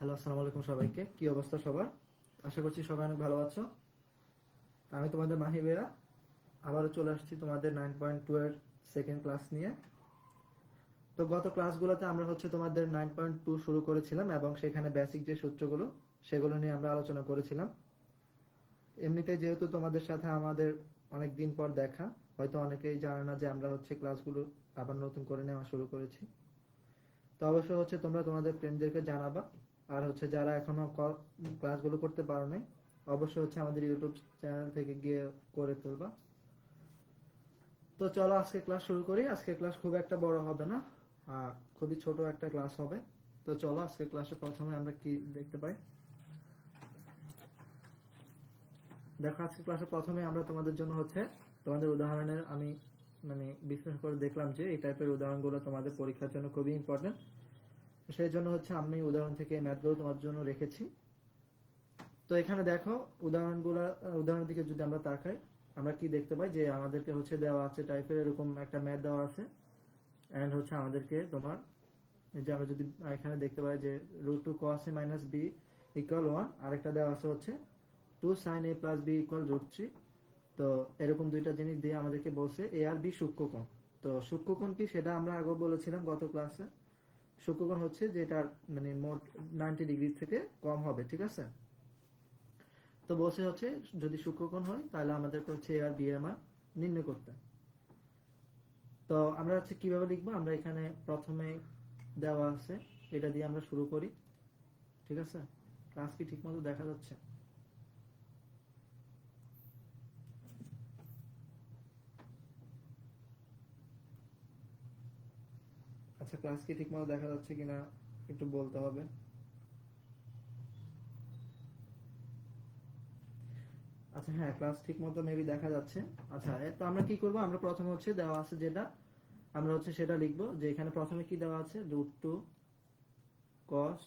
Hello, আসসালামু আলাইকুম সবাইকে। কি অবস্থা সবার? আশা করছি সবাই অনেক ভালো আছো। আমি তোমাদের মাহিবেরা আবারও চলে আসছি তোমাদের নাইন পয়েন্ট টু এর সেকেন্ড ক্লাস নিয়ে। তো গত ক্লাসগুলোতে আমরা হচ্ছে তোমাদের নাইন পয়েন্ট টু শুরু করেছিলাম এবং সেখানে বেসিক যে সূত্রগুলো, সেগুলো নিয়ে আমরা আলোচনা করেছিলাম। এমনিতে যেহেতু তোমাদের সাথে আমাদের অনেক দিন পর দেখা, হয়তো অনেকেই জানে না যে আমরা হচ্ছে ক্লাসগুলো আবার নতুন করে নেওয়া শুরু করেছি। তো অবশ্যই হচ্ছে তোমরা তোমাদের ফ্রেন্ডদেরকে জানাবা। আর হচ্ছে যারা এখনও ক্লাসগুলো করতে পারো নাই অবশ্যই হচ্ছে আমাদের ইউটিউব চ্যানেল থেকে গিয়ে করে ফেলবা। তো চলো আজকে ক্লাস শুরু করি। আজকে ক্লাস খুব একটা বড় হবে না খুবই ছোট একটা ক্লাস হবে। তো চলো আজকে ক্লাসে প্রথমে আমরা কি দেখতে পাই? দেখো, আজকে ক্লাসে প্রথমে আমরা তোমাদের জন্য হচ্ছে, তোমাদের উদাহরণের আমি মানে বিশ্লেষণ করে দেখলাম যে এই টাইপের উদাহরণগুলো তোমাদের পরীক্ষার জন্য খুবই ইম্পর্টেন্ট সেই জন্য হচ্ছে আমি উদাহরণ থেকে ম্যাথগুলো তোমার জন্য রেখেছি। তো এখানে দেখো, উদাহরণগুলো উদাহরণ দিকে যদি আমরা তাকাই, আমরা কি দেখতে পাই? যে আমাদেরকে হচ্ছে দেওয়া আছে টাইপের এরকম একটা ম্যাথ দেওয়া আছে। অ্যান্ড হচ্ছে আমাদেরকে তোমার যে আমরা যদি এখানে দেখতে পাই যে root two cos A minus B equal one আরেকটা দেওয়া আছে হচ্ছে two sine A plus B equal root three তো এরকম দুইটা জিনিস দিয়ে আমাদেরকে বলছে এ আর বি সূক্ষ্মকোণ। তো সূক্ষ্মকোণ কি? সেটা আমরা আগেও বলেছিলাম গত ক্লাসে সূক্ষ্মকোণ হচ্ছে যে যেটা মানে মোট নাইনটি ডিগ্রি থেকে কম হবে, ঠিক আছে? তো বলছে হচ্ছে যদি সূক্ষ্মকোণ হয়, তাহলে আমাদেরকে হচ্ছে আর বি আমার মান নির্ণয় করতে। তো আমরা হচ্ছে কীভাবে লিখব? আমরা এখানে প্রথমে দেওয়া আছে, এটা দিয়ে আমরা শুরু করি, ঠিক আছে? ক্লাস কি ঠিক মতো দেখা যাচ্ছে? আচ্ছা ক্লাস কি ঠিকমতো দেখা যাচ্ছে কিনা একটু বলতে হবে। আচ্ছা হ্যাঁ ক্লাস ঠিক মতো মেবি দেখা যাচ্ছে। আচ্ছা তো আমরা কি করব? আমরা প্রথমে হচ্ছে দেওয়া আছে যেটা আমরা হচ্ছে সেটা লিখব যে এখানে প্রথমে কি দেওয়া আছে? Root two cos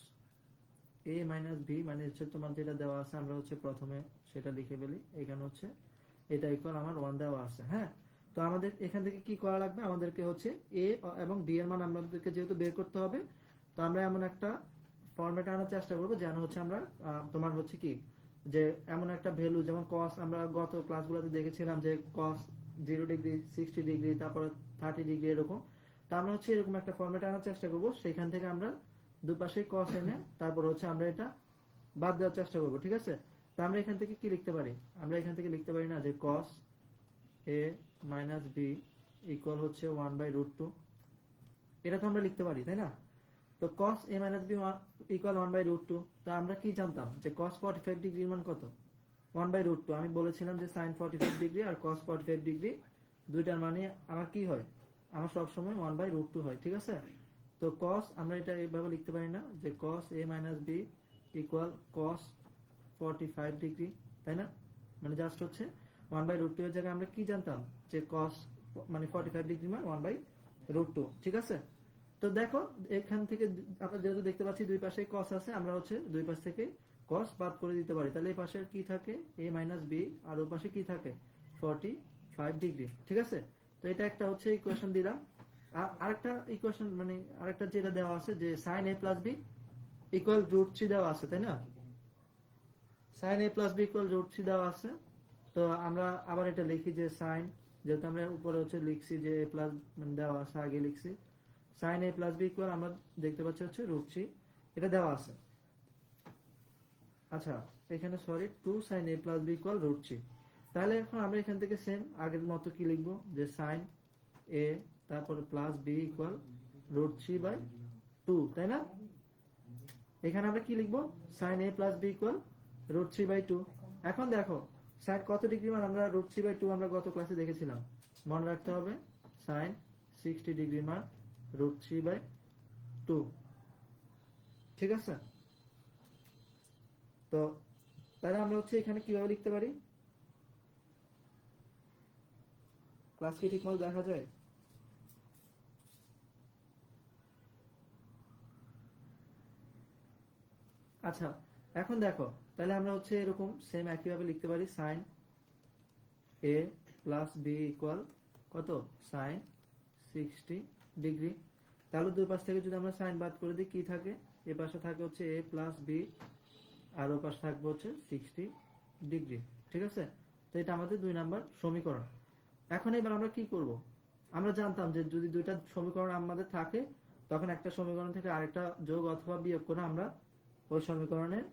A minus B মানে হচ্ছে তোমার যেটা দেওয়া আছে আমরা হচ্ছে প্রথমে সেটা লিখে ফেলি। এখানে হচ্ছে এটা ইকুয়াল আমার ওয়ান দেওয়া আছে হ্যাঁ? তো আমাদের এখান থেকে কি করা লাগবে? আমাদেরকে হচ্ছে এ এবং বি এর মান আমাদেরকে যেহেতু বের করতে হবে, তো আমরা এমন একটা ফরম্যাট আনার চেষ্টা করব যেন হচ্ছে আমরা তোমার হচ্ছে কি, যে এমন একটা ভ্যালু যেমন কস আমরা গত ক্লাসগুলোতে দেখেছিলাম যে cos zero degree sixty degree তারপরে থার্টি ডিগ্রি এরকম। তা আমরা হচ্ছে এরকম একটা ফরম্যাট আনার চেষ্টা করব। সেখান থেকে আমরা দুপাশে কস এনে তারপর হচ্ছে আমরা এটা বাদ দেওয়ার চেষ্টা করব, ঠিক আছে? তা আমরা এখান থেকে কি লিখতে পারি? আমরা এখান থেকে লিখতে পারি না যে cos A minus B equal হচ্ছে ওয়ান বাই রুট টু এটা তো আমরা লিখতে পারি, তাই না? তো cos a minus B equal one by root two তো আমরা কি জানতাম? যে cos ফর্টি ফাইভ ডিগ্রির মান কত? ওয়ান বাই রুট টু আমি বলেছিলাম যে সাইন ফর্টি ফাইভ ডিগ্রি আর cos ফর্টি ফাইভ ডিগ্রি দুইটার মানে আমার কি হয়? আমার সবসময় ওয়ান বাই রুট টু হয়, ঠিক আছে? তো cos, আমরা এটা এইভাবে লিখতে পারি না, যে cos a minus B equal cos forty five degree তাই না? মানে জাস্ট হচ্ছে ওয়ান বাই রুট টু এর জায়গায় আমরা কি জানতাম? যে cos মানে ফর্টি ফাইভ ডিগ্রি মান ওয়ান বাই রুট টু ঠিক আছে? তো দেখো, এখান থেকে আমরা যেহেতু দেখতে পাচ্ছি দুই পাশে কস আছে, আমরা হচ্ছে দুই পাশ থেকে কস বাদ করে দিতে পারি। তাহলে এই পাশে কি থাকে? এ মাইনাস বি আর ওই পাশে কি থাকে? ফর্টি ফাইভ ডিগ্রি ঠিক আছে? তো এটা একটা হচ্ছে ইকুয়েশন দিলাম। আর আরেকটা ইকুয়েশন মানে আরেকটা যেটা দেওয়া আছে যে sine A plus B equal root three দেওয়া আছে, তাই না? Sine A plus B equal root three দেওয়া আছে। তো আমরা আবার এটা লিখি যে সাইন যেহেতু আমরা উপরে হচ্ছে লিখছি যে এ প্লাস দেওয়া আছে, আগে লিখছি। Sine A plus B equal আমরা দেখতে পাচ্ছি হচ্ছে রুট এটা দেওয়া আছে। আচ্ছা এখানে sorry two sine A plus B equal root তাহলে এখন আমরা এখান থেকে সেম আগের মতো কি লিখব? যে সাইন এ তারপরে plus B equal root three by two তাই না? এখানে আমরা কি লিখব? Sine A plus B equal root three by two এখন দেখো সাইন কত ডিগ্রি মান? আমরা রুট থ্রি বাই টু আমরা গত ক্লাসে দেখেছিলাম। মনে রাখতে হবে, সাইন সিক্সটি ডিগ্রি মান রুট থ্রি বাই টু। ঠিক আছে? তো তাহলে আমরা হচ্ছে এখানে কীভাবে লিখতে পারি? ক্লাস কি ঠিক মতো দেখা যায়? আচ্ছা এখন দেখো, তাহলে আমরা হচ্ছে এরকম সেম একইভাবে লিখতে পারি sine A plus B equal কত? সাইন সিক্সটি ডিগ্রি তাহলে দুই পাশ থেকে যদি আমরা সাইন বাদ করে দিই, কি থাকে? এ পাশে থাকে হচ্ছে এ প্লাস বি আর ও পাশে থাকবে হচ্ছে সিক্সটি ডিগ্রি ঠিক আছে? তো এটা আমাদের দুই নাম্বার সমীকরণ। এখন এবার আমরা কি করব? আমরা জানতাম যে যদি দুইটা সমীকরণ আমাদের থাকে, তখন একটা সমীকরণ থেকে আরেকটা যোগ অথবা বিয়োগ করে আমরা ওই সমীকরণের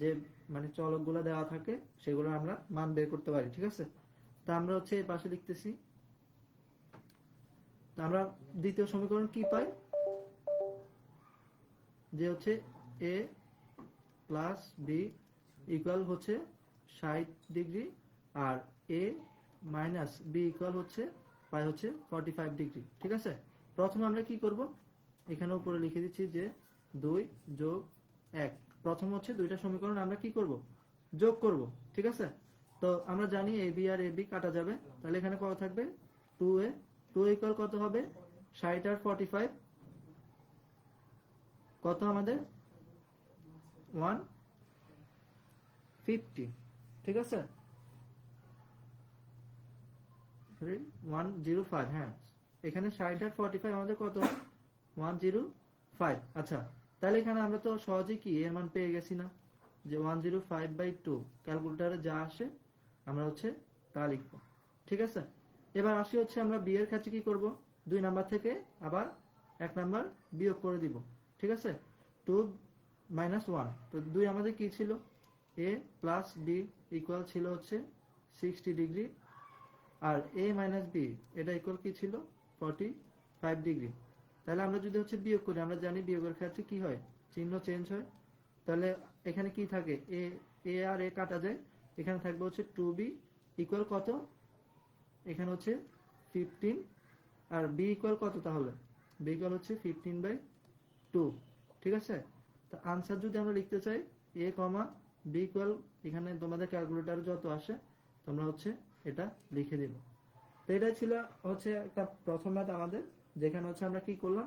যে মানে চলকগুলো দেওয়া থাকে, সেগুলো আমরা মান বের করতে পারি, ঠিক আছে? তা আমরা হচ্ছে এর পাশে লিখতেছি। আমরা দ্বিতীয় সমীকরণ কি পাই? যে হচ্ছে এ প্লাস বি ইকুয়াল হচ্ছে ষাট ডিগ্রি, আর এ মাইনাস বি ইকুয়াল হচ্ছে পাই হচ্ছে ফর্টি ফাইভ ডিগ্রি, ঠিক আছে? প্রথমে আমরা কি করব? এখানে উপরে লিখে দিচ্ছি যে দুই যোগ এক। প্রথম হচ্ছে দুইটা সমীকরণ আমরা কি করব? যোগ করব, ঠিক আছে? তো আমরা জানি A B R A B কাটা যাবে। তাহলে এখানে কত থাকবে? টু এ টু ইকুয়াল কত হবে? ষাট আর ফর্টি ফাইভ কত আমাদের? ওয়ান ফিফটি ঠিক আছে? ওয়ান জিরো ফাইভ হ্যাঁ। এখানে ষাট আর ফর্টি ফাইভ আমাদের কত? ওয়ান জিরো ফাইভ আচ্ছা তাহলে এখানে আমরা তো সহজেই কি এর মান পেয়ে গেছি না? যে one zero five by two ক্যালকুলেটারে যা আসে, আমরা হচ্ছে তা লিখব। ঠিক আছে? এবার আসি হচ্ছে আমরা বি এর কাছে কি করব? দুই নাম্বার থেকে আবার এক নাম্বার বিয়োগ করে দিব। ঠিক আছে? টু মাইনাস ওয়ান তো দুই আমাদের কি ছিল? এ প্লাস বি ইকুয়াল ছিল হচ্ছে সিক্সটি ডিগ্রি আর এ মাইনাস বি এটা ইকুয়াল কি ছিল? ফর্টি ফাইভ ডিগ্রি তাহলে আমরা যদি হচ্ছে বিয়োগ করি, আমরা জানি বিয়োগের ক্ষেত্রে কি হয়? চিহ্ন চেঞ্জ হয়। তাহলে এখানে কি থাকে? এ এ আর এ কাটা যায়। এখানে থাকবে হচ্ছে টু বি ইকুয়াল কত? এখানে হচ্ছে ফিফটিন আর বি ইকুয়াল কত তাহলে? বি ইকুয়াল হচ্ছে ফিফটিন বাই টু ঠিক আছে? তো আনসার যদি আমরা লিখতে চাই এ কমা বি ইকুয়াল এখানে তোমাদের ক্যালকুলেটার যত আসে, তোমরা হচ্ছে এটা লিখে দিবে তো এটাই ছিল হচ্ছে একটা প্রথম ম্যাথ আমাদের। যেখানে হচ্ছে আমরা কি করলাম?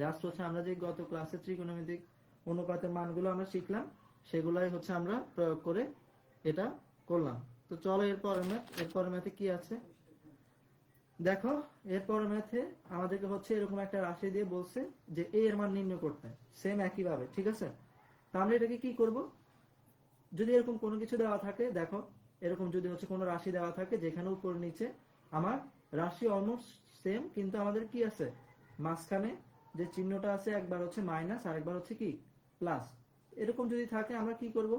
জাস্ট হচ্ছে আমরা যে গত ক্লাসে ত্রিকোণমিতিক অনুপাতের মানগুলো আমরা শিখলাম, সেগুলাই হচ্ছে আমরা প্রয়োগ করে এটা করলাম। তো চলো এরপর ম্যাথ এরপর ম্যাথে কি আছে? দেখো, এরপর ম্যাথে আমাদেরকে হচ্ছে এরকম একটা রাশি দিয়ে বলছে যে এ এর মান নির্ণয় করতে সেম একই ভাবে ঠিক আছে? তা আমরা এটাকে কি করব? যদি এরকম কোনো কিছু দেওয়া থাকে, দেখো, এরকম যদি হচ্ছে কোনো রাশি দেওয়া থাকে, যেখানে উপর নিচে আমার রাশি অলমোস্ট সেম কিন্তু আমাদের কি আছে? মাঝখানে যে চিহ্নটা আছে, একবার হচ্ছে মাইনাস আর একবার হচ্ছে কি? প্লাস এরকম যদি থাকে, আমরা কি করব?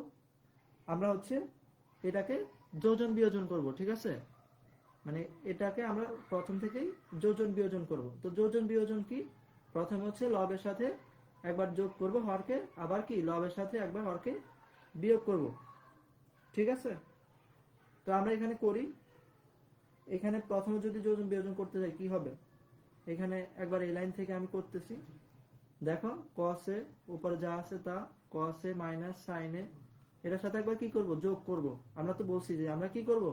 আমরা হচ্ছে এটাকে যোজন বিয়োজন করব, ঠিক আছে? মানে এটাকে আমরা প্রথম থেকেই যোজন বিয়োজন করব। তো যোজন বিয়োজন কি? প্রথম হচ্ছে লবের সাথে একবার যোগ করব হরকে, আবার কি? লবের সাথে একবার হরকে বিয়োগ করব। ঠিক আছে? তো আমরা এখানে করি এখানে প্রথমে যদি যোজন বিয়োজন করতে যাই, কি হবে? এখানে একবার এই লাইন থেকে আমি করতেছি। দেখো কসে উপরে যা আছে তা কসে মাইনাস সাইনে এটার সাথে একবার কি করব? যোগ করব। আমরা তো বলছি যে আমরা কি করব?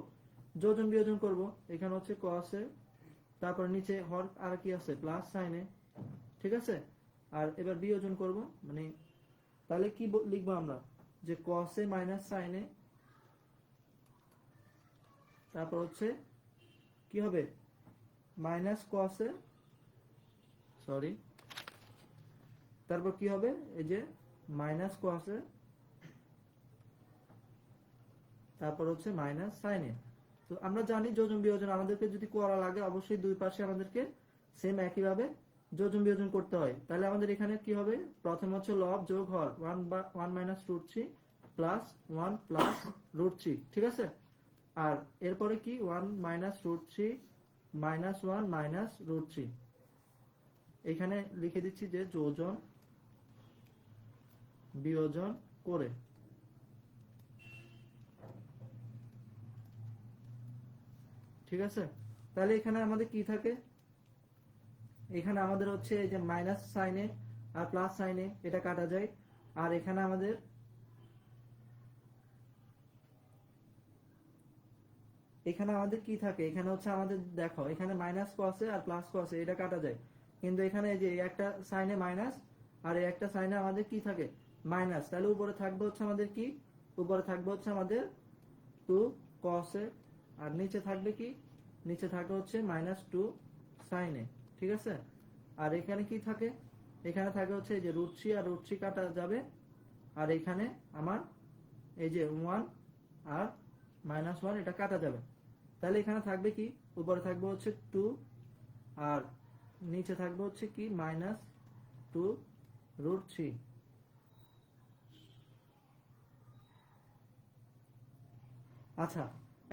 যোজন বিয়োজন করব। এখানে হচ্ছে কসে তারপর নিচে হর আর কি আছে? প্লাস সাইনে ঠিক আছে? আর এবার বিয়োজন করব মানে তাহলে কি লিখব আমরা? যে কসে মাইনাস সাইনে তারপর হচ্ছে কি হবে? মাইনাস কসে সরি, তারপর কি হবে? এই যে মাইনাস কসে তারপর হচ্ছে মাইনাস সাইনে তো আমরা জানি যোজন বিয়োজন আমাদেরকে যদি করা লাগে, অবশ্যই দুই পাশে আমাদেরকে সেম একইভাবে যোজন বিয়োজন করতে হয়। তাহলে আমাদের এখানে কি হবে? প্রথম হচ্ছে লব যোগ হর ওয়ান বা one minus root three plus one plus root three ঠিক আছে? আর এরপরে কি? One minus root three minus one minus root three এখানে লিখে দিচ্ছি যে যোজন, বিয়োজন করে। ঠিক আছে? তাহলে এখানে আমাদের কি থাকে? এখানে আমাদের হচ্ছে এই যে মাইনাস সাইনে আর প্লাস সাইনে এটা কাটা যায়। আর এখানে আমাদের এখানে আমাদের কি থাকে? এখানে হচ্ছে আমাদের, দেখো, এখানে মাইনাস কসে আর প্লাস কসে এটা কাটা যায়। কিন্তু এখানে যে একটা সাইনে মাইনাস আর এই একটা সাইনে আমাদের কি থাকে? মাইনাস তাহলে উপরে থাকবে হচ্ছে আমাদের কি? উপরে থাকবে হচ্ছে আমাদের টু কসে আর নিচে থাকবে কি? নিচে থাকবে হচ্ছে মাইনাস টু সাইনে ঠিক আছে? আর এখানে কি থাকে? এখানে থাকে হচ্ছে এই যে থ্রি আর থ্রি কাটা যাবে। আর এখানে আমার এই যে ওয়ান আর মাইনাস ওয়ান এটা কাটা যাবে। তাহলে এখানে থাকবে কি? উপরে থাকবে হচ্ছে টু আর নিচে থাকবে হচ্ছে কি? মাইনাস টু রুট থ্রি আচ্ছা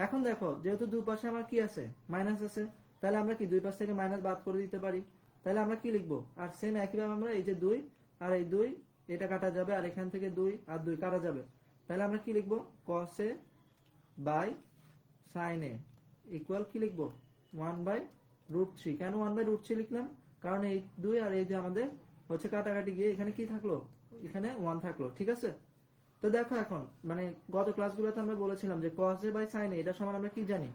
এখন দেখো, যেহেতু দুই পাশে আমার কি আছে? মাইনাস আছে। তাহলে আমরা কি দুই পাশ থেকে মাইনাস বাদ করে দিতে পারি? তাহলে আমরা কি লিখব? আর সেম একইভাবে আমরা এই যে দুই আর এই দুই, এটা কাটা যাবে আর এখান থেকে দুই আর দুই কাটা যাবে। তাহলে আমরা কি লিখব? কসে বাই সাইন ইকুয়াল কি লিখব? ওয়ান বাই রুট থ্রি কেন ওয়ান বাই রুট থ্রি লিখলাম? কারণ এই দুই আর এই যে আমাদের হচ্ছে কাটাকাটি গিয়ে এখানে কি থাকল? এখানে ওয়ান থাকল। ঠিক আছে? তো দেখো এখন মানে গত ক্লাসগুলোতে আমরা বলেছিলাম যে cos a by sin a, এটা সমান আমরা কি জানি?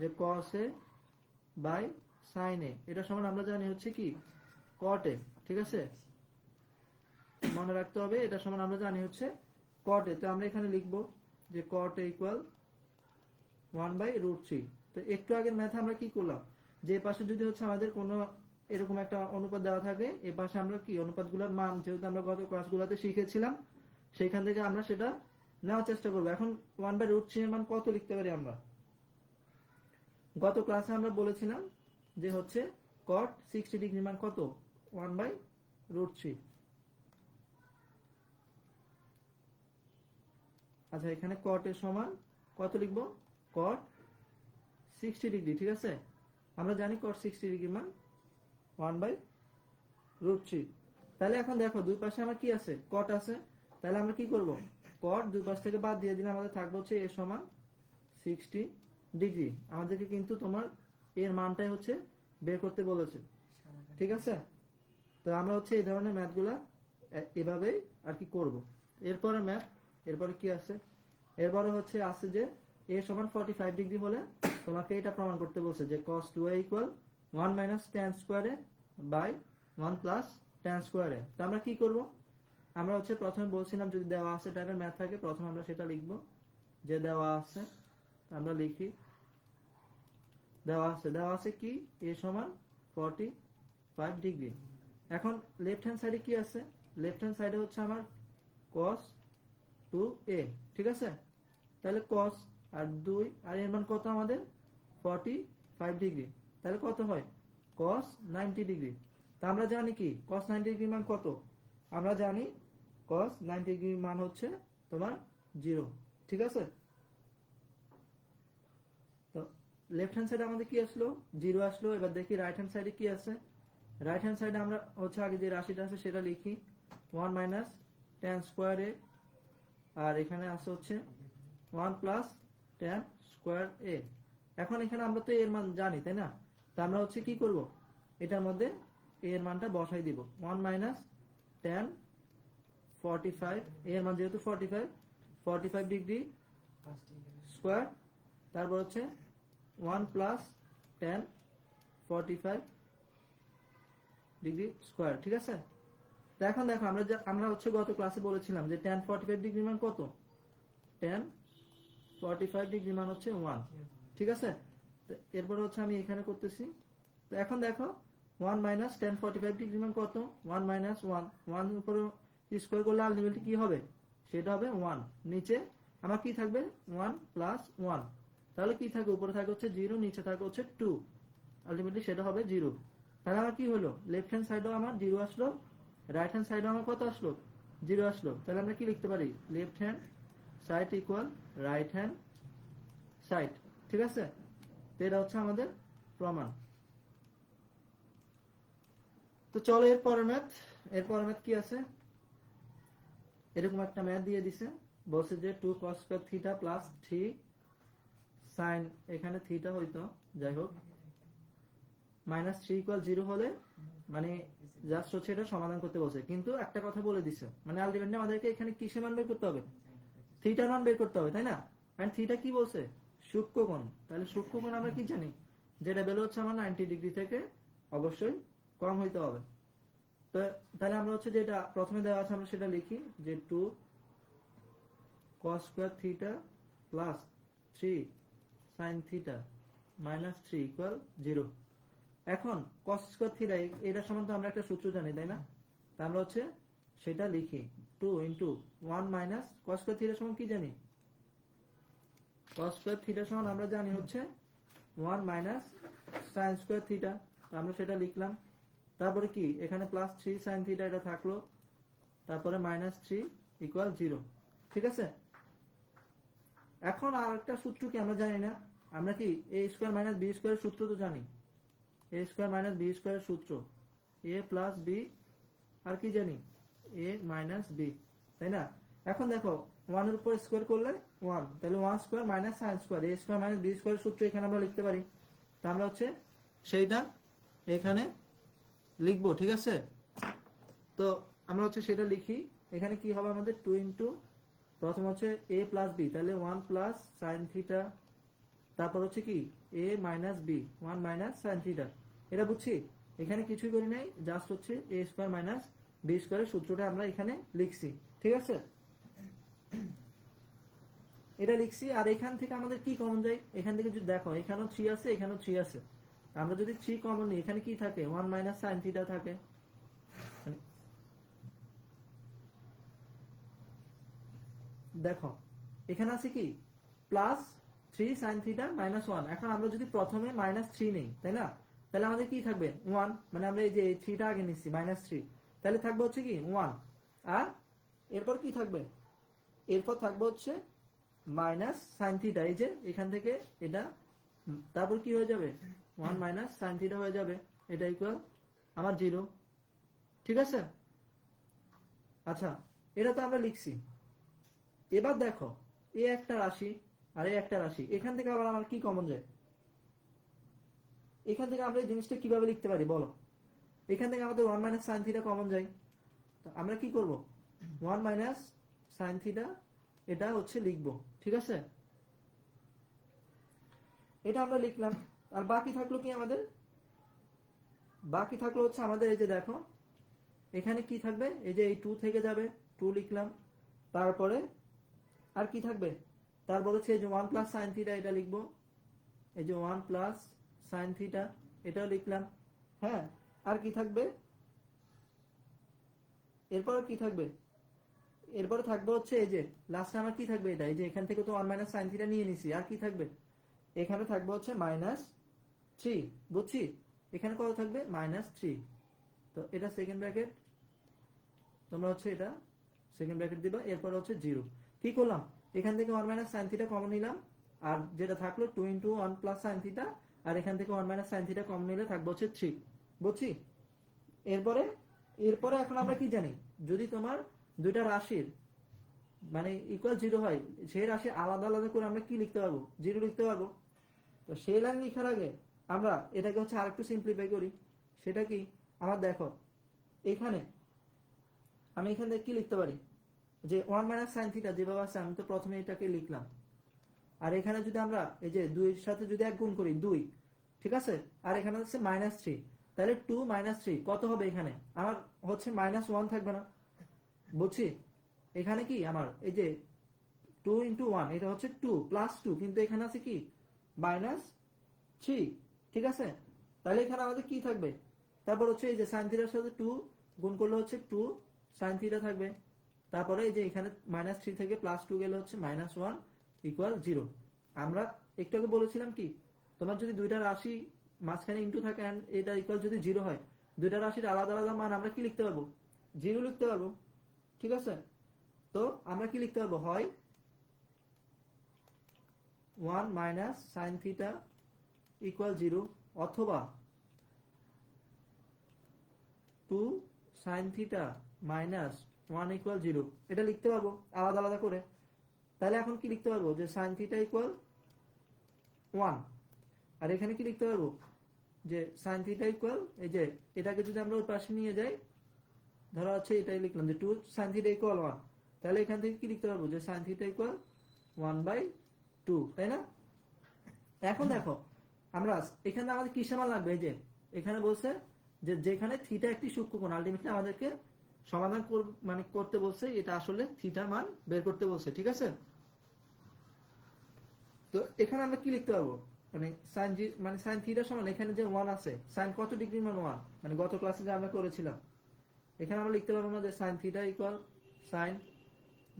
যে cos a by sin a, এটা সমান আমরা জানি হচ্ছে কি? a ঠিক আছে? মনে রাখতে হবে, এটা সমান আমরা জানি হচ্ছে cot a তো আমরা এখানে লিখব যে cot a equal one by root three তো একটু আগের ম্যাথে আমরা কি করলাম? যে পাশে যদি হচ্ছে আমাদের কোনো এরকম একটা অনুপাত দেওয়া থাকে, এ পাশে আমরা কি অনুপাতগুলোর মান, যেহেতু আমরা গত ক্লাসগুলোতে শিখেছিলাম সেইখান থেকে আমরা সেটা নেওয়ার চেষ্টা করব। এখন ওয়ান বাই রুট থ্রি এর মান কত লিখতে পারি আমরা? গত ক্লাসে আমরা বলেছিলাম যে হচ্ছে কট সিক্সটি ডিগ্রি মান কত? ওয়ান বাই রুট থ্রি আচ্ছা এখানে কট এর সমান কত লিখব? কট সিক্সটি ডিগ্রি, ঠিক আছে? আমরা জানি কট সিক্সটি ডিগ্রি মান ওয়ান বাই রুট থ্রি তাহলে এখন দেখো, দুই পাশে আমার কি আছে? কট আছে। তাহলে আমরা কি করব? কট দুই পাশ থেকে বাদ দিয়ে দিলে আমাদের থাকবে হচ্ছে এ সমান সিক্সটি ডিগ্রি। আমাদেরকে কিন্তু তোমার এর মানটাই হচ্ছে বের করতে বলেছে। ঠিক আছে? তো আমরা হচ্ছে এই ধরনের ম্যাথগুলা এভাবেই আর কি করব। এরপরে ম্যাথ এরপরে কি আছে? এরপরে হচ্ছে আছে যে এ সমান ফর্টি ফাইভ ডিগ্রি হলে তোমাকে এটা প্রমাণ করতে বলছে যে cos two A equal one minus tan স্কোয়ারে বাই ওয়ান প্লাস টেন স্কোয়ারে তো আমরা কি করব? আমরা হচ্ছে প্রথমে বলছিলাম যদি দেওয়া আছে টাইপের ম্যাথ থাকে, প্রথমে আমরা সেটা লিখব যে দেওয়া আছে, আমরা লিখি। দেওয়া আছে দেওয়া আছে কি? এ সমান ফর্টি ফাইভ ডিগ্রি এখন লেফট হ্যান্ড সাইডে কি আছে? লেফট হ্যান্ড সাইডে হচ্ছে আমার cos টু এ ঠিক আছে? তাহলে cos আর দুই, আর এর মান কত আমাদের? ফর্টি ফাইভ ডিগ্রি তাহলে কত হয়? cos নাইনটি ডিগ্রি তা আমরা জানি কি? cos নাইনটি ডিগ্রি মান কত? আমরা জানি cos নাইনটি ডিগ্রি মান হচ্ছে তোমার জিরো ঠিক আছে? তো লেফট হ্যান্ড সাইডে আমাদের কি আসলো? জিরো আসলো। এবার দেখি রাইট হ্যান্ড সাইডে কি আছে? রাইট হ্যান্ড সাইডে আমরা হচ্ছে আগে যে রাশিটা আছে সেটা লিখি। One minus tan square A আর এখানে আছে হচ্ছে one plus tan square A এখন এখানে আমরা তো এর মান জানি, তাই না? তা আমরা হচ্ছে কি করব? এটার মধ্যে এর মানটা বসাই দিব। One minus tan forty five এর মান যেহেতু forty five forty five degree square তারপর হচ্ছে one plus tan forty five degree square ঠিক আছে? তো এখন দেখো, আমরা যা- আমরা হচ্ছে গত ক্লাসে বলেছিলাম যে টেন ফর্টি ফাইভ ডিগ্রি মান কত? টেন ফর্টি ফাইভ ডিগ্রি মান হচ্ছে ওয়ান ঠিক আছে? এরপরে হচ্ছে আমি এখানে করতেছি। তো এখন দেখো one minus tan forty five degree মান কত? ওয়ান মাইনাস ওয়ান ওয়ান উপরে স্কোয়ার করলে আলটিমেটলি কি হবে? সেটা হবে ওয়ান নিচে আমার কি থাকবে? ওয়ান প্লাস ওয়ান তাহলে কি থাকবে? উপরে থাকবে হচ্ছে জিরো নিচে থাকবে হচ্ছে টু আলটিমেটলি সেটা হবে জিরো তাহলে আমার কি হলো? লেফট হ্যান্ড সাইডেও আমার জিরো আসলো রাইট হ্যান্ড সাইডেও আমার কত আসলো? জিরো আসলো। তাহলে আমরা কি লিখতে পারি? Left hand side equal right hand side ঠিক আছে? তো এটা হচ্ছে আমাদের প্রমাণ। তো চলো, এর পরের ম্যাথ এর পরের ম্যাথ কি আছে? এরকম একটা ম্যাথ দিয়ে দিছে। বলছে যে two cos square theta plus three sine এখানে থিটা হইতো, যাই হোক। মাইনাস থ্রি ইকুয়াল জিরো হলে মানে জাস্ট হচ্ছে এটা সমাধান করতে বলছে। কিন্তু একটা কথা বলে দিছে মানে আলটিমেটলি আমাদেরকে এখানে কিসের মান বের করতে হবে? থিটার মান বের করতে হবে, তাই না? কারণ থিটা কি বলছে? সূক্ষ্মকোণ তাহলে সূক্ষ্মকোণ আমরা কি জানি? যেটা বেলো হচ্ছে আমার নাইনটি ডিগ্রি থেকে অবশ্যই কম হইতে হবে। তো তাহলে আমরা হচ্ছে যেটা প্রথমে দেওয়া আছে, আমরা সেটা লিখি যে two cos theta plus three sine theta minus three equal zero এখন cos স্কোয়ার থিটা এটার সম্বন্ধে আমরা একটা সূত্র জানি, তাই না? তা আমরা হচ্ছে সেটা লিখি। Two into one minus cos square theta সমান কি জানি? কস স্কোয়ার থিটা সমান আমরা জানি হচ্ছে one minus sine square theta আমরা সেটা লিখলাম। তারপরে কি? এখানে প্লাস থ্রি সাইন থিটা এটা থাকল। তারপরে মাইনাস থ্রি ইকুয়াল জিরো ঠিক আছে? এখন আর একটা সূত্র কি আমরা জানি না? আমরা কি এ স্কোয়ার মাইনাস বি স্কোয়ারের সূত্র তো জানি। এ স্কোয়ার মাইনাস বি স্কোয়ারের সূত্র। এ প্লাস বি আর কি জানি? এ মাইনাস বি তাই না? এখন দেখো ওয়ানের উপর স্কোয়ার করলে ওয়ান। তাহলে one square minus sine square. A square minus B স্কোয়ারের সূত্র এখানে আমরা লিখতে পারি। তা আমরা হচ্ছে সেইটা এখানে লিখব, ঠিক আছে? তো আমরা হচ্ছে সেটা লিখি। এখানে কি হবে আমাদের? টু ইন্টু প্রথম হচ্ছে এ প্লাস বি তাহলে ওয়ান প্লাস সাইন থিটা তারপর হচ্ছে কি? A minus B one minus sine theta এটা বুঝছি? এখানে কিছুই করি নাই জাস্ট হচ্ছে এ স্কোয়ার মাইনাস বি স্কোয়ারের সূত্রটা আমরা এখানে লিখছি, ঠিক আছে? এটা লিখছি, আর এখান থেকে আমাদের কি কমন যায়? এখান থেকে যদি দেখো, এখানেও থ্রি আছে, এখানেও থ্রি আছে। আমরা যদি থ্রি কমন নিই, এখানে কি থাকে? ওয়ান মাইনাস সাইন থিটা থাকে। দেখো, এখানে আছে কি? Plus three sine theta minus one এখন আমরা যদি প্রথমে মাইনাস থ্রি নেই, তাই না? তাহলে আমাদের কি থাকবে? ওয়ান মানে আমরা এই যে থ্রিটা আগে নিচ্ছি মাইনাস থ্রি তাহলে থাকবে হচ্ছে কি? ওয়ান আর এরপর কি থাকবে? এরপর থাকবে হচ্ছে মাইনাস সাইন থিটা, এই যে এখান থেকে এটা তারপর কি হয়ে যাবে? ওয়ান মাইনাস সাইন থিটা হয়ে যাবে। এটা ইকুয়াল আমার জিরো ঠিক আছে? আচ্ছা এটা তো আমরা লিখছি। এবার দেখো, এ একটা রাশি আর এ একটা রাশি। এখান থেকে আবার আমার কি কমন যায়? এখান থেকে আমরা এই জিনিসটা কীভাবে লিখতে পারি, বলো? এখান থেকে আমাদের one minus sine theta common যায়। তো আমরা কি করব? ওয়ান মাইনাস সাইন থিটা এটা হচ্ছে লিখব। ঠিক আছে? এটা আমরা লিখলাম। আর বাকি থাকল কি আমাদের? বাকি থাকল হচ্ছে আমাদের এই যে দেখো, এখানে কি থাকবে? এই যে এই টু থেকে যাবে টু লিখলাম। তারপরে আর কি থাকবে? তারপর হচ্ছে এই যে ওয়ান প্লাস সাইন থিটা এটা লিখব। এই যে ওয়ান প্লাস সাইন থিটা এটাও লিখলাম। হ্যাঁ আর কি থাকবে? এরপর কি থাকবে? এরপরে থাকবে হচ্ছে এই যে লাস্টে আমার কি থাকবে এটা? এই যে এখান থেকে তো ওয়ান মাইনাস সাইন থিটা নিয়ে নিছি, আর কি থাকবে? এখানে থাকবে হচ্ছে মাইনাস থ্রি বুঝছি? এখানে কত থাকবে? মাইনাস থ্রি তো এটা সেকেন্ড ব্র্যাকেট তোমরা হচ্ছে এটা সেকেন্ড ব্র্যাকেট দিবা, এরপর হচ্ছে জিরো কি করলাম? এখান থেকে one minus sine theta common নিলাম, আর যেটা থাকল two into one plus sine theta আর এখান থেকে one minus sine theta common নিলে থাকবে হচ্ছে থ্রি বুঝছি? এরপরে এরপরে এখন আমরা কি জানি? যদি তোমার দুইটা রাশির মানে ইকুয়াল জিরো হয়। সেই রাশি আলাদা আলাদা করে আমরা কি লিখতে পারব? জিরো লিখতে পারব। তো সেই লাইন লেখার আগে আমরা এটাকে হচ্ছে আরেকটু সিম্পলিফাই করি। সেটা কি? আমার দেখো, এখানে আমি এখান থেকে কি লিখতে পারি? যে ওয়ান মাইনাস সাইন থিটা যেভাবে আছে, আমি তো প্রথমে এটাকে লিখলাম। আর এখানে যদি আমরা এই যে দুইয়ের সাথে যদি এক গুণ করি, দুই, ঠিক আছে? আর এখানে হচ্ছে মাইনাস থ্রি তাহলে টু মাইনাস থ্রি কত হবে এখানে? আমার হচ্ছে মাইনাস ওয়ান থাকবে না। বুঝছি? এখানে কি আমার? এই যে টু ইন্টু ওয়ান এটা হচ্ছে টু প্লাস টু কিন্তু এখানে আছে কি? মাইনাস থ্রি ঠিক আছে? তাহলে এখানে আমাদের কি থাকবে? তারপর হচ্ছে এই যে সাইন থিটার সাথে টু গুণ করলে হচ্ছে টু সাইন থিটা থাকবে। তারপরে এই যে এখানে মাইনাস থ্রি থেকে প্লাস টু গেলে হচ্ছে মাইনাস ওয়ান ইকুয়াল জিরো আমরা একটু আগে বলেছিলাম কি? তোমার যদি দুইটা রাশি মাঝখানে ইন্টু থাকে এটা ইকুয়াল যদি জিরো হয়, দুইটা রাশির আলাদা আলাদা মান আমরা কি লিখতে পারব? জিরো লিখতে পারব। ঠিক আছে? তো আমরা কি লিখতে পারব? হয় one minus sine theta equal zero অথবা two sine theta minus one equal zero. এটা লিখতে পারব আলাদা আলাদা করে। তাহলে এখন কি লিখতে পারব? যে সাইন থিটা ইকুয়াল ওয়ান। আর এখানে কি লিখতে পারব? যে সাইন থিটা ইকুয়াল, এই যে এটাকে যদি আমরা ওই পাশে নিয়ে যাই ধরা হচ্ছে এটাই লিখলাম যে two sine theta equal one তাহলে এখান থেকে কি লিখতে পারব? যে sine theta equal one by two তাই না? এখন দেখো, আমরা এখানে আমাদের কি সমান লাগবে? এই যে, এখানে বলছে যে যেখানে থিটা একটি সূক্ষ্মকোণ আলটিমেটলি আমাদেরকে সমাধান মানে করতে বলছে, এটা আসলে থিটার মান বের করতে বলছে, ঠিক আছে? তো এখানে আমরা কি লিখতে পারব? মানে সাইন মানে সাইন থিটার সমান, এখানে যে ওয়ান আছে সাইন কত ডিগ্রি মান ওয়ান মানে গত ক্লাসে যে আমরা করেছিলাম এখানে আমরা লিখতে পারব যে sine theta equal sine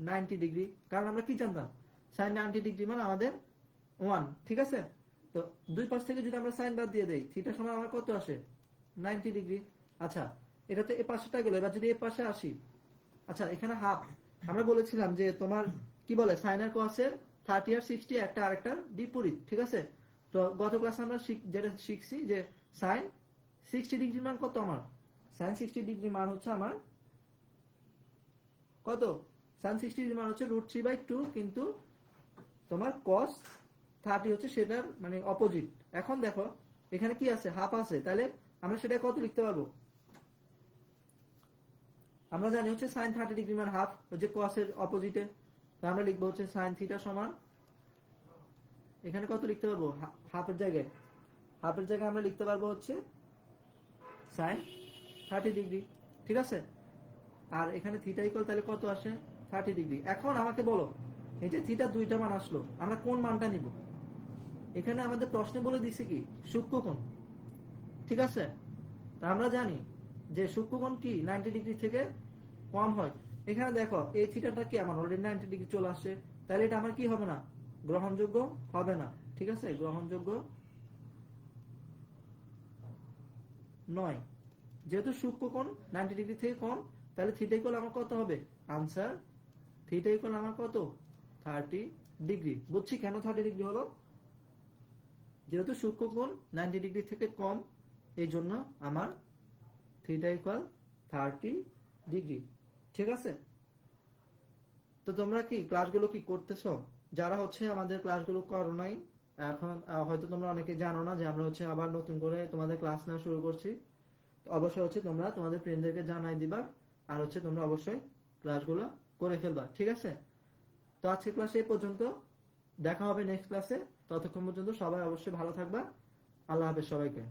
ninety degree কারণ আমরা কি জানতাম? সাইন নাইনটি ডিগ্রি মানে আমাদের ওয়ান ঠিক আছে? তো দুই পাশ থেকে যদি আমরা সাইন বাদ দিয়ে দেই থিটা সময় আমার কত আসে? নাইনটি ডিগ্রি আচ্ছা এটা তো এ পাশেটা গেল, এবার যদি এ পাশে আসি আচ্ছা এখানে হাফ আমরা বলেছিলাম যে তোমার কি বলে? সাইন আর কসের থার্টি আর সিক্সটি একটা আরেকটা বিপরীত, ঠিক আছে? তো গত ক্লাসে আমরা যেটা শিখছি যে সাইন সিক্সটি ডিগ্রি মান কত আমার? সাইন সিক্সটি ডিগ্রি মান হচ্ছে আমার কত? সাইন সিক্সটি ডিগ্রি মান হচ্ছে রুট থ্রি বাই টু, কিন্তু তোমার কস থার্টি হচ্ছে সেটার মানে অপোজিট এখন দেখো, এখানে কি আছে? হাফ আছে। তাহলে আমরা সেটা কত লিখতে পারব? আমরা জানি হচ্ছে সাইন থার্টি ডিগ্রি মান হাফ হচ্ছে কসের অপোজিটে আমরা লিখব হচ্ছে সাইন থিটা সমান, এখানে কত লিখতে পারব? হাফের জায়গায়। হাফের জায়গায় আমরা লিখতে পারব হচ্ছে সাইন থার্টি ডিগ্রি, ঠিক আছে? আর এখানে থিটা ইকুয়াল তাহলে কত আসে? Thirty degree. এখন আমাকে বলো, এই যে থিটা দুইটা মান আসলো, আমরা কোন মানটা নিব? এখানে আমাদের প্রশ্নে বলে দিছে কি সূক্ষ্মকোণ ঠিক আছে? তা আমরা জানি যে সূক্ষ্মকোণ কি নাইনটি ডিগ্রি থেকে কম হয়। এখানে দেখো, এই থিটাটা কি আমার অলরেডি নাইনটি ডিগ্রি চলে আসছে তাহলে এটা আমার কি হবে না? গ্রহণযোগ্য হবে না। ঠিক আছে? গ্রহণযোগ্য নয়। যেহেতু সূক্ষ্মকোণ নাইনটি ডিগ্রি থেকে কম তাহলে থিটা ইকুয়াল আমার কত হবে? আনসার থিটা ইকুয়াল আমার কত? থার্টি ডিগ্রি বুঝছি কেন থার্টি ডিগ্রি হলো? যেহেতু সূক্ষ্মকোণ নাইনটি ডিগ্রি থেকে কম, এই জন্য আমার থিটা ইকুয়াল থার্টি ডিগ্রি ঠিক আছে? তো তোমরা কি ক্লাসগুলো কি করতেছো? যারা হচ্ছে আমাদের ক্লাসগুলো করো নাই, এখন হয়তো তোমরা অনেকে জানো না যে আমরা হচ্ছে আবার নতুন করে তোমাদের ক্লাস নেওয়া শুরু করছি। অবশ্যই হচ্ছে তোমরা তোমাদের ফ্রেন্ডদেরকে জানাই দিবা, আর হচ্ছে তোমরা অবশ্যই ক্লাসগুলো করে ফেলবা, ঠিক আছে? তো আজকে ক্লাস এই পর্যন্ত। দেখা হবে নেক্সট ক্লাসে ততক্ষণ পর্যন্ত সবাই অবশ্যই ভালো থাকবা। আল্লাহ হাফেজ সবাইকে।